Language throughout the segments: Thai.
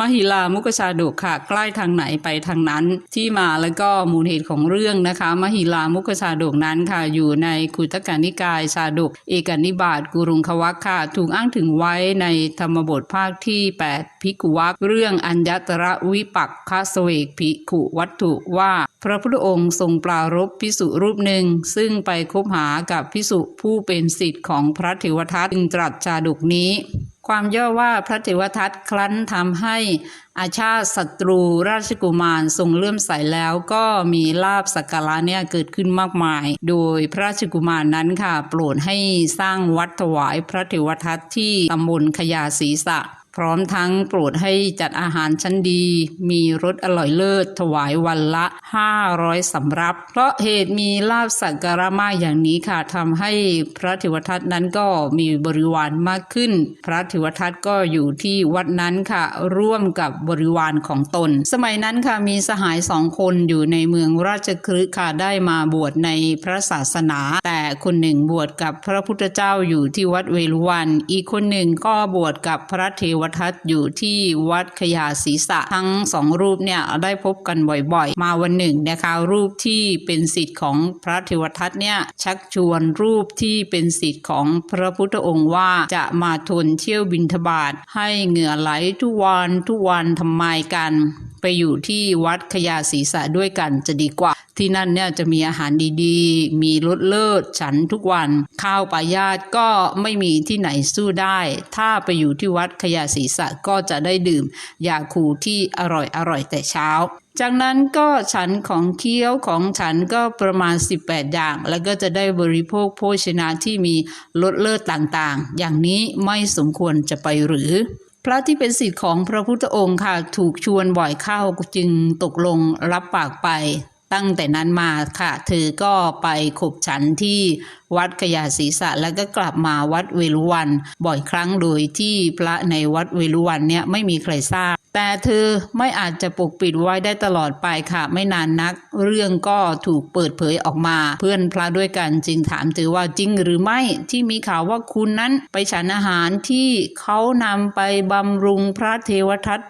มหิลามุกชาดกค่ะ ใกล้ทางไหนไปทางนั้น ที่มาแล้วก็มูลเหตุของเรื่องนะคะ มหิลามุกชาดกนั้นค่ะ อยู่ในคุตกานิกายชาดก เอกนิบาตกุรุงควักค่ะ ถูกอ้างถึงไว้ในธรรมบทภาคที่ 8 พิกุวักเรื่องอัญญตระวิปักคสเวกภิกุวัตถุว่า พระพุทธองค์ทรงปรารบพิสุรูปหนึ่ง ซึ่งไปคบหากับพิสุผู้เป็นสิทธิ์ของพระเทวทัตจึงตรัสชาดกนี้ ความย่อว่าพระเทวทัตครั้นทำให้อาชาติศัตรูราชกุมารทรงเลื่อมใสแล้วก็มีลาบสักการะเนี่ยเกิดขึ้นมากมาย โดยพระราชกุมารนั้นค่ะ โปรดให้สร้างวัดถวายพระเทวทัตที่ตำบลขยาศีสะ พร้อมทั้งโปรดให้จัดอาหารชั้นดี มีรสอร่อยเลิศถวายวันละ 500สำรับ เพราะเหตุมีลาบสักการะมากอย่างนี้ค่ะทำให้พระเทวทัตนั้นก็มีบริวารมากขึ้น พระเทวทัตก็อยู่ที่วัดนั้นค่ะ ร่วมกับบริวารของตน สมัยนั้นค่ะมีสหายสองคนอยู่ในเมืองราชคฤห์ค่ะได้มาบวชในพระศาสนา แต่คนหนึ่งบวชกับพระพุทธเจ้าอยู่ที่วัดเวรุวัน อีกคนหนึ่งก็บวชกับพระเทวทัตอยู่ที่วัดขยาศีสะทั้งสองรูปเนี่ยได้พบกันบ่อยๆ มาวันหนึ่งนะคะรูปที่เป็นสิทธิ์ของพระเทวทัตเนี่ยชักชวนรูปที่เป็นสิทธิ์ของพระพุทธองค์ว่าจะมาทนเที่ยวบินทบาทให้เหงื่อไหลทุกวันทุกวันทำไมกัน ไปอยู่ที่วัดขยาศีสะด้วยกันจะดีกว่า ที่นั่นเนี่ยจะมีอาหารดีๆ มีรสเลิศฉันทุกวันข้าวปลายาตก็ไม่มีที่ไหนสู้ได้ ถ้าไปอยู่ที่วัดขยาศีสะก็จะได้ดื่มยาคูที่อร่อยอร่อยแต่เช้าจากนั้นก็ฉันของเคี้ยวของฉันก็ประมาณ 18 อย่าง แล้วก็จะได้บริโภคโภชนะที่มีรสเลิศต่างๆ อย่างนี้ไม่สมควรจะไปหรือ พระที่เป็นสิทธิ์ของพระพุทธองค์ค่ะถูกชวนบ่อยเข้าจึงตกลงรับปากไป ตั้งแต่นั้นมาค่ะ เธอก็ไปขบฉันที่วัดขยาศีสะแล้วก็กลับมาวัดเวรุวัน บ่อยครั้งโดยที่พระในวัดเวรุวันเนี่ยไม่มีใครทราบ แต่เธอไม่อาจจะปกปิดไว้ได้ตลอดไปค่ะ ไม่นานนัก เรื่องก็ถูกเปิดเผยออกมา เพื่อนพระด้วยกันจึงถามเธอว่าจริงหรือไม่ที่มีข่าวว่าคุณนั้นไปฉันอาหารที่เขานำไปบำรุงพระเทวทัต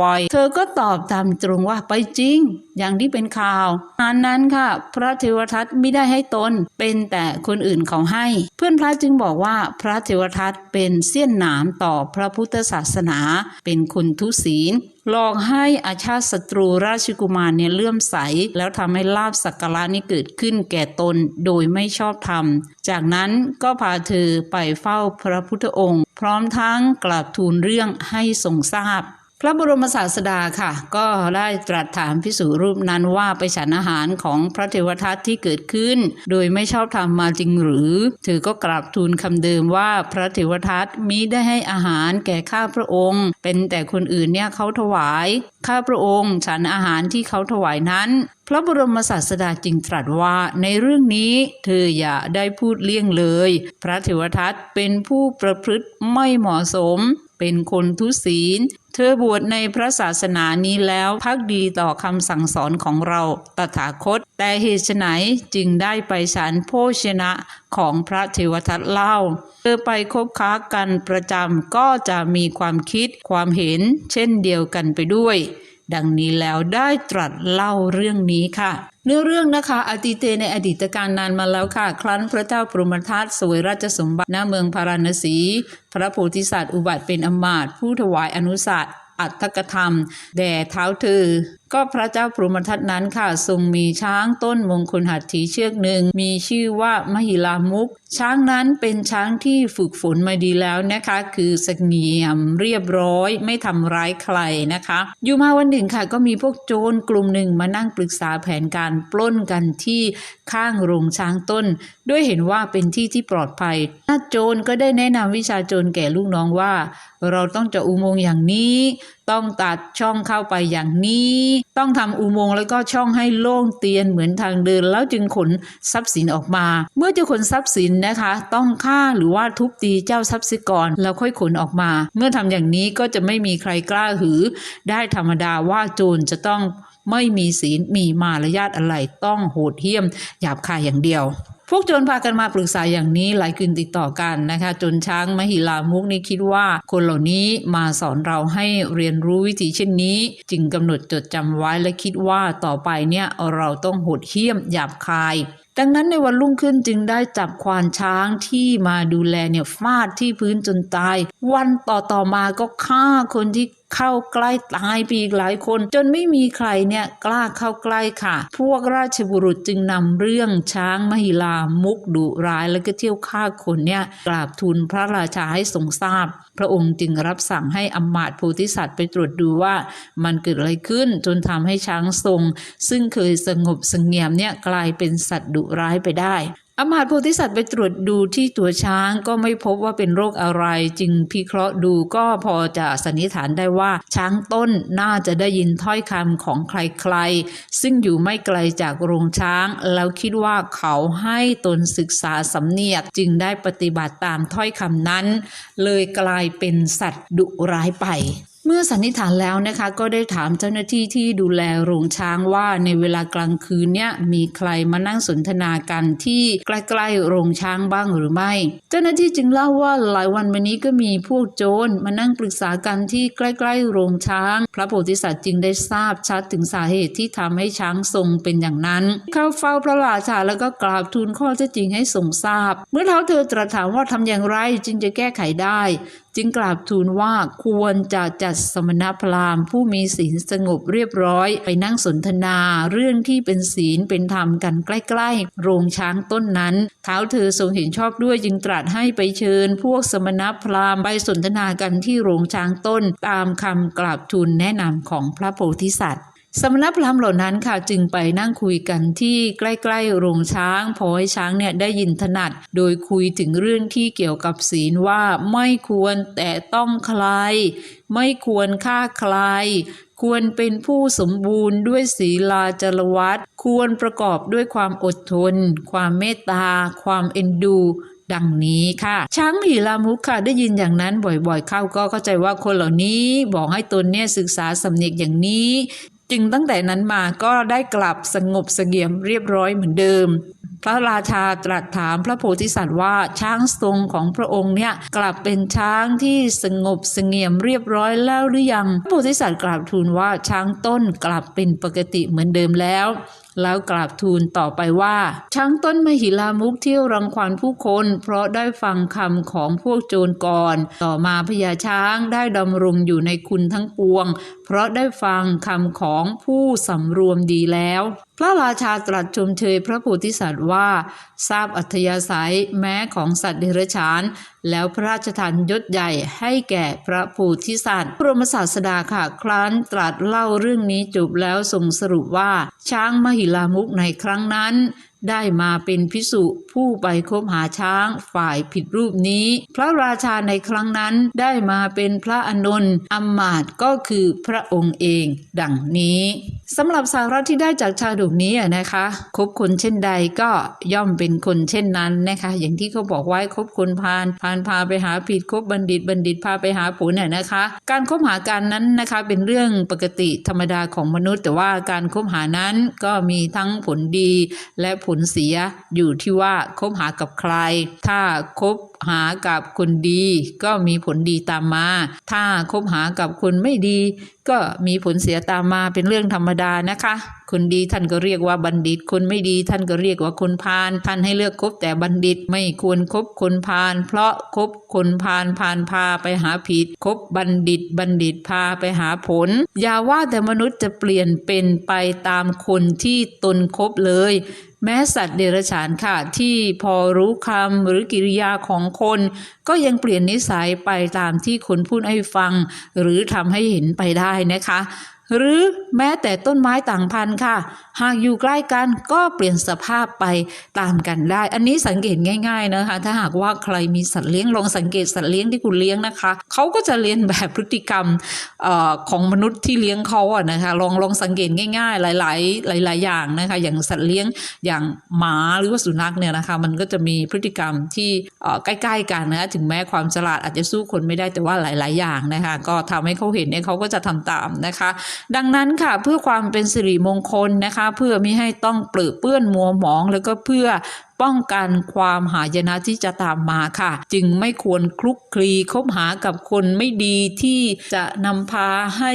บ่อยๆ เธอก็ตอบตามตรงว่าไปจริง อย่างที่เป็นข่าวอันนั้นค่ะ พระเทวทัตไม่ได้ให้ตน เป็นแต่คนอื่นเขาให้ เพื่อนพระจึงบอกว่าพระเทวทัตเป็นเสี้ยนหนามต่อพระพุทธศาสนา เป็นคนทุศีลลองให้อาชาติศัตรูราชกุมารเนี่ยเลื่อมใส แล้วทำให้ลาบสักการะนี้เกิดขึ้นแก่ตนโดยไม่ชอบธรรม จากนั้นก็พาเธอไปเฝ้าพระพุทธองค์ พร้อมทั้งกราบทูลเรื่องให้ทรงทราบ ระบรมศาสดาค่ะ ก็ได้ตรัสถามพิสูรูปนั้นว่าไปฉันอาหารของพระเทวทัตที่เกิดขึ้น โดยไม่ชอบธรรมมาจริงหรือ เธอก็กราบทูลคำเดิมว่าพระเทวทัตมิได้ให้อาหารแก่ข้าพระองค์ เป็นแต่คนอื่นเนี่ยเขาถวาย ข้าพระองค์ ฉันอาหารที่เขาถวายนั้นพระบรมศาสดาจึงตรัสว่าในเรื่องนี้เธออย่าได้พูดเลี่ยงเลย พระเทวทัตเป็นผู้ประพฤติไม่เหมาะสม เป็นคนทุศีล เธอบวชในพระศาสนานี้แล้วพักดีต่อคำสั่งสอนของเราตถาคต แต่เหตุไฉนจึงได้ไปฉันโภชนะของพระเทวทัตเล่า เธอไปคบค้ากันประจำก็จะมีความคิดความเห็นเช่นเดียวกันไปด้วย ดังนี้แล้วได้ตรัสเล่าเรื่องนี้ค่ะ เนื้อเรื่องนะคะอติเตในอดีตการนานมาแล้วค่ะ ครั้นพระเจ้าปรมทัตสวยราชสมบัติณเมืองพาราณสี พระโพธิสัตว์อุบัติเป็นอมาตผู้ถวายอนุสัตอัตถกธรรม แด่เท้าเธอก็พระเจ้าปรมทัตนั้นค่ะทรงมีช้างต้นมงคลหัตถีเชือกหนึ่ง มีชื่อว่ามหิลามุก ช้างนั้นเป็นช้างที่ฝึกฝนมาดีแล้วนะคะ คือเสงี่ยมเรียบร้อย ไม่ทำร้ายใครนะคะ อยู่มาวันหนึ่งค่ะ ก็มีพวกโจรกลุ่มหนึ่งมานั่งปรึกษาแผนการปล้นกันที่ข้างโรงช้างต้น ด้วยเห็นว่าเป็นที่ที่ปลอดภัยถ้าโจรก็ได้แนะนำวิชาโจรแก่ลูกน้องว่า เราต้องเจาะอุโมงค์อย่างนี้ ต้องตัดช่องเข้าไปอย่างนี้ ต้องทำอุโมงค์แล้วก็ช่องให้โล่งเตียนเหมือนทางเดิน แล้วจึงขนทรัพย์สินออกมา เมื่อจะขนทรัพย์สินนะคะ ต้องฆ่าหรือว่าทุบตีเจ้าทรัพย์สินก่อนแล้วค่อยขนออกมา เมื่อทำอย่างนี้ก็จะไม่มีใครกล้าหือ ได้ธรรมดาว่าโจรจะต้องไม่มีศีลมีมารยาทอะไรต้องโหดเหี้ยมหยาบคายอย่างเดียว พวกโจรพากันมาปรึกษาอย่างนี้หลายคืนติดต่อกันนะคะจนช้างมหิลามุกนี่คิดว่าคนเหล่านี้มาสอนเราให้เรียนรู้วิธีเช่นนี้ จึงกำหนดจดจำไว้และคิดว่าต่อไปเนี่ยเราต้องโหดเหี้ยมหยาบคายดังนั้นในวันรุ่งขึ้นจึงได้จับควานช้างที่มาดูแลเนี่ยฟาดที่พื้นจนตาย วันต่อต่อมาก็ฆ่าคนที่เข้าใกล้ตายไปอีกหลายคน จนไม่มีใครเนี่ยกล้าเข้าใกล้ค่ะ พวกราชบุรุษจึงนำเรื่องช้างมหิลามุกดุร้ายแล้วก็เที่ยวฆ่าคนเนี่ยกราบทูลพระราชาให้ทรงทราบ พระองค์จึงรับสั่งให้อำมาตโพธิสัตว์ไปตรวจดูว่ามันเกิดอะไรขึ้นจนทำให้ช้างทรง ซึ่งเคยสงบสงเงียมเนี่ยกลายเป็นสัตว์ดุร้ายไปได้ อมาตย์โพธิสัตว์ไปตรวจดูที่ตัวช้างก็ไม่พบว่าเป็นโรคอะไร จึงพิเคราะห์ดูก็พอจะสันนิษฐานได้ว่า ช้างต้นน่าจะได้ยินถ้อยคำของใครๆ ซึ่งอยู่ไม่ไกลจากโรงช้าง แล้วคิดว่าเขาให้ตนศึกษาสำเนียกจึงได้ปฏิบัติตามถ้อยคำนั้น เลยกลายเป็นสัตว์ดุร้ายไป เมื่อสันนิษฐานแล้วนะคะก็ได้ถามเจ้าหน้าที่ที่ดูแลโรงช้างว่าในเวลากลางคืนเนี่ยมีใครมานั่งสนทนากันที่ใกล้ๆโรงช้างบ้างหรือไม่ เจ้าหน้าที่จึงเล่าว่าหลายวันมานี้ก็มีพวกโจรมานั่งปรึกษากันที่ใกล้ๆโรงช้าง พระโพธิสัตว์จึงได้ทราบชัดถึงสาเหตุที่ทำให้ช้างทรงเป็นอย่างนั้น เข้าเฝ้าพระราชาแล้วก็กราบทูลข้อเท็จจริงให้ทรงทราบ เมื่อเท้าเธอตรัสถามว่าทำอย่างไรจึงจะแก้ไขได้ จึงกราบทูลว่าควรจะจัดสมณพราหมณ์ ผู้มีศีลสงบเรียบร้อย ไปนั่งสนทนา เรื่องที่เป็นศีลเป็นธรรมกันใกล้ ๆ โรงช้างต้นนั้น เท้าเธอทรงเห็นชอบด้วยจึงตรัสให้ไปเชิญ พวกสมณพราหมณ์ไปสนทนากันที่โรงช้างต้น ตามคำกราบทูลแนะนำของพระโพธิสัตว์ สมณพราหมณ์เหล่านั้นค่ะจึงไปนั่งคุยกันที่ใกล้ๆโรงช้างพอให้ช้างเนี่ยได้ยินถนัด โดยคุยถึงเรื่องที่เกี่ยวกับศีลว่าไม่ควรแต่ต้องใคร ไม่ควรฆ่าใคร ควรเป็นผู้สมบูรณ์ด้วยศีลาจรวัตควรประกอบด้วยความอดทน ความเมตตา ความเอ็นดูดังนี้ค่ะ ช้างมหิลามุขค่ะได้ยินอย่างนั้นบ่อยๆ เข้าก็เข้าใจว่าคนเหล่านี้บอกให้ตนเนี่ยศึกษาสำเนียกอย่างนี้ จึงตั้งแต่นั้นมาก็ได้กลับสงบเสงี่ยมเรียบร้อยเหมือนเดิม ระราชาตรัสถามพระโพธิสัตว์ว่าช้างทรงของพระองค์เนี่ยกลับเป็นช้างที่สงบเสงี่ยมเรียบร้อยแล้วหรือยังพระโพธิสัตว์กราบทูลว่าช้างต้นกลับเป็นปกติเหมือนเดิมแล้ว แล้วกราบทูลต่อไปว่า ช้างต้นมหิลามุกเที่ยวรังควานผู้คน เพราะได้ฟังคำของพวกโจรก่อน ต่อมาพญาช้างได้ดำรงอยู่ในคุณทั้งปวง เพราะได้ฟังคำของผู้สำรวมดีแล้ว พระราชาตรัสชมเชยพระโพธิสัตว์ว่า ทราบอัธยาศัยแม้ของสัตว์เดรัจฉาน แล้วพระราชทานยศใหญ่ให้แก่พระโพธิสัตว์พระมศาสดาค่ะ ครั้นตรัสเล่าเรื่องนี้จบแล้วทรงสรุปว่า ช้างมหิลามุกในครั้งนั้น ได้มาเป็นพิสุผู้ไปคบหาช้างฝ่ายผิดรูปนี้ พระราชาในครั้งนั้นได้มาเป็นพระอนนท์อำมาตก็คือพระองค์เอง ดังนี้สำหรับสาระที่ได้จากชาดกนี้นะคะ คบคนเช่นใดก็ย่อมเป็นคนเช่นนั้นนะคะ อย่างที่เขาบอกไว้คบคนพาลพาลพาไปหาผิดคบบัณฑิตบัณฑิตพาไปหาผลเนี่ยนะคะ การคบหากันนั้นนะคะเป็นเรื่องปกติธรรมดาของมนุษย์ แต่ว่าการคบหานั้นก็มีทั้งผลดีและผผลเสียอยู่ที่ว่าคบหากับใคร ถ้าคบหากับคนดีก็มีผลดีตามมา ถ้าคบหากับคนไม่ดี ก็มีผลเสียตามมาเป็นเรื่องธรรมดานะคะ คนดีท่านก็เรียกว่าบัณฑิต คนไม่ดีท่านก็เรียกว่าคนพาล ท่านให้เลือกคบแต่บัณฑิตไม่ควรคบคนพาล เพราะคบคนพาลพาลพาไปหาผิด คบบัณฑิต บัณฑิตพาไปหาผล อย่าว่าแต่มนุษย์จะเปลี่ยนเป็นไปตามคนที่ตนคบเลย แม้สัตว์เดรัจฉานค่ะที่พอรู้คำหรือกิริยาของคน ก็ยังเปลี่ยนนิสัยไปตามที่คนพูดให้ฟัง หรือทำให้เห็นไปได้นะคะ หรือแม้แต่ต้นไม้ต่างพันธุ์ค่ะ หากอยู่ใกล้กันก็เปลี่ยนสภาพไปตามกันได้ อันนี้สังเกตง่าย ๆนะคะ ถ้าหากว่าใครมีสัตว์เลี้ยงลองสังเกตสัตว์เลี้ยงที่คุณเลี้ยงนะคะเขาก็จะเรียนแบบพฤติกรรมออของมนุษย์ที่เลี้ยงเขาอะนะคะลองลองสังเกตง่าย ๆ หลาย ๆ หลาย ๆ อย่างนะคะ อย่างสัตว์เลี้ยงอย่างหมาหรือว่าสุนัขเนี่ยนะคะ มันก็จะมีพฤติกรรมที่ใกล้ๆกันนะคะถึงแม้ความฉลาดอาจจะสู้คนไม่ได้แต่ว่าหลาย ๆ อย่างนะคะ ก็ทำให้เขาเห็นเนี่ยเขาก็จะทำตามนะคะดังนั้นค่ะเพื่อความเป็นสิริมงคลนะคะ เพื่อไม่ให้ต้องเปลือเปื้อนมัวหมอง แล้วก็เพื่อ ป้องกันความหายนะที่จะตามมาค่ะ จึงไม่ควรคลุกคลีคบหากับคนไม่ดีที่จะนำพาให้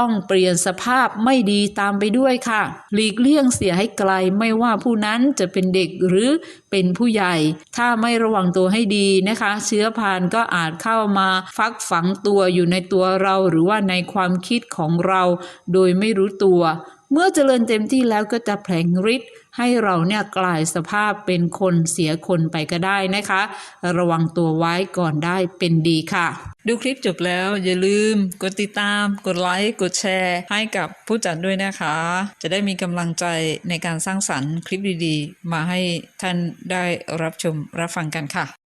ต้องเปลี่ยนสภาพไม่ดีตามไปด้วยค่ะ หลีกเลี่ยงเสียให้ไกลไม่ว่าผู้นั้นจะเป็นเด็กหรือเป็นผู้ใหญ่ ถ้าไม่ระวังตัวให้ดีนะคะ เชื้อพานก็อาจเข้ามาฟักฝังตัวอยู่ในตัวเราหรือว่าในความคิดของเราโดยไม่รู้ตัว เมื่อเจริญเต็มที่แล้วก็จะแผลงฤทธิ์ให้เราเนี่ยกลายสภาพเป็นคนเสียคนไปก็ได้นะคะ ระวังตัวไว้ก่อนได้เป็นดีค่ะ ดูคลิปจบแล้วอย่าลืม กดติดตาม กดไลค์กดแชร์ ให้กับผู้จัดด้วยนะคะ จะได้มีกำลังใจในการสร้างสรรค์คลิปดีๆ มาให้ท่านได้รับชมรับฟังกันค่ะ